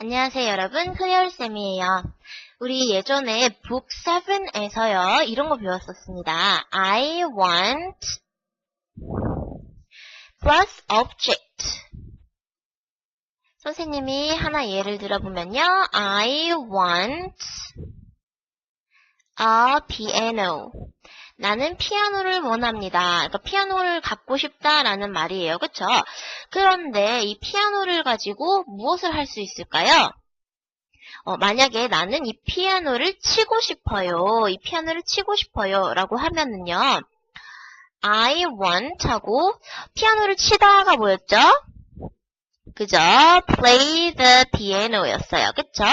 안녕하세요 여러분. 클리얼쌤이에요. 우리 예전에 북 7에서요 이런 거 배웠었습니다. I want plus object. 선생님이 하나 예를 들어보면요. I want a piano 나는 피아노를 원합니다. 그러니까 피아노를 갖고 싶다라는 말이에요. 그쵸? 그런데 이 피아노를 가지고 무엇을 할 수 있을까요? 어, 만약에 나는 이 피아노를 치고 싶어요. 이 피아노를 치고 싶어요. 라고 하면은요. I want 하고 피아노를 치다가 뭐였죠? 그죠? play the piano 였어요. 그쵸?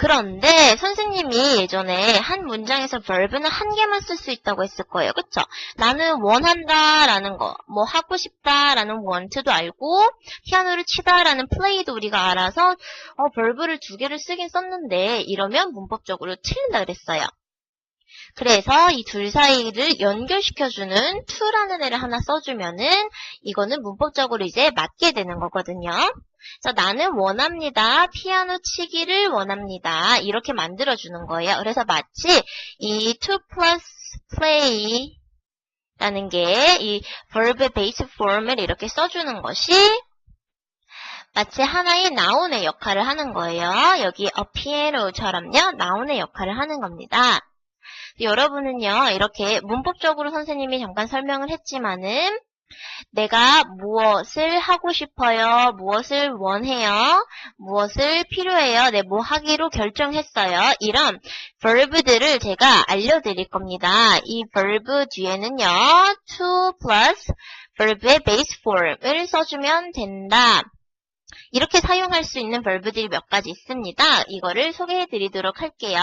그런데 선생님이 예전에 한 문장에서 verb는 한 개만 쓸 수 있다고 했을 거예요. 그쵸? 나는 원한다 라는 거, 뭐 하고 싶다 라는 want도 알고 피아노를 치다 라는 play도 우리가 알아서 어, verb를 두 개를 쓰긴 썼는데 이러면 문법적으로 틀린다 그랬어요. 그래서 이 둘 사이를 연결시켜주는 to라는 애를 하나 써주면은 이거는 문법적으로 이제 맞게 되는 거거든요. 그래서 나는 원합니다. 피아노 치기를 원합니다. 이렇게 만들어주는 거예요. 그래서 마치 이 to plus play 라는 게 이 verb의 base form을 이렇게 써주는 것이 마치 하나의 나운의 역할을 하는 거예요. 여기 a piano처럼요. 나운의 역할을 하는 겁니다. 여러분은요, 이렇게 문법적으로 선생님이 잠깐 설명을 했지만은, 내가 무엇을 하고 싶어요? 무엇을 원해요? 무엇을 필요해요? 네, 뭐 하기로 결정했어요. 이런 verb들을 제가 알려드릴 겁니다. 이 verb 뒤에는요, to plus verb의 base form을 써주면 된다. 이렇게 사용할 수 있는 verb들이 몇 가지 있습니다. 이거를 소개해 드리도록 할게요.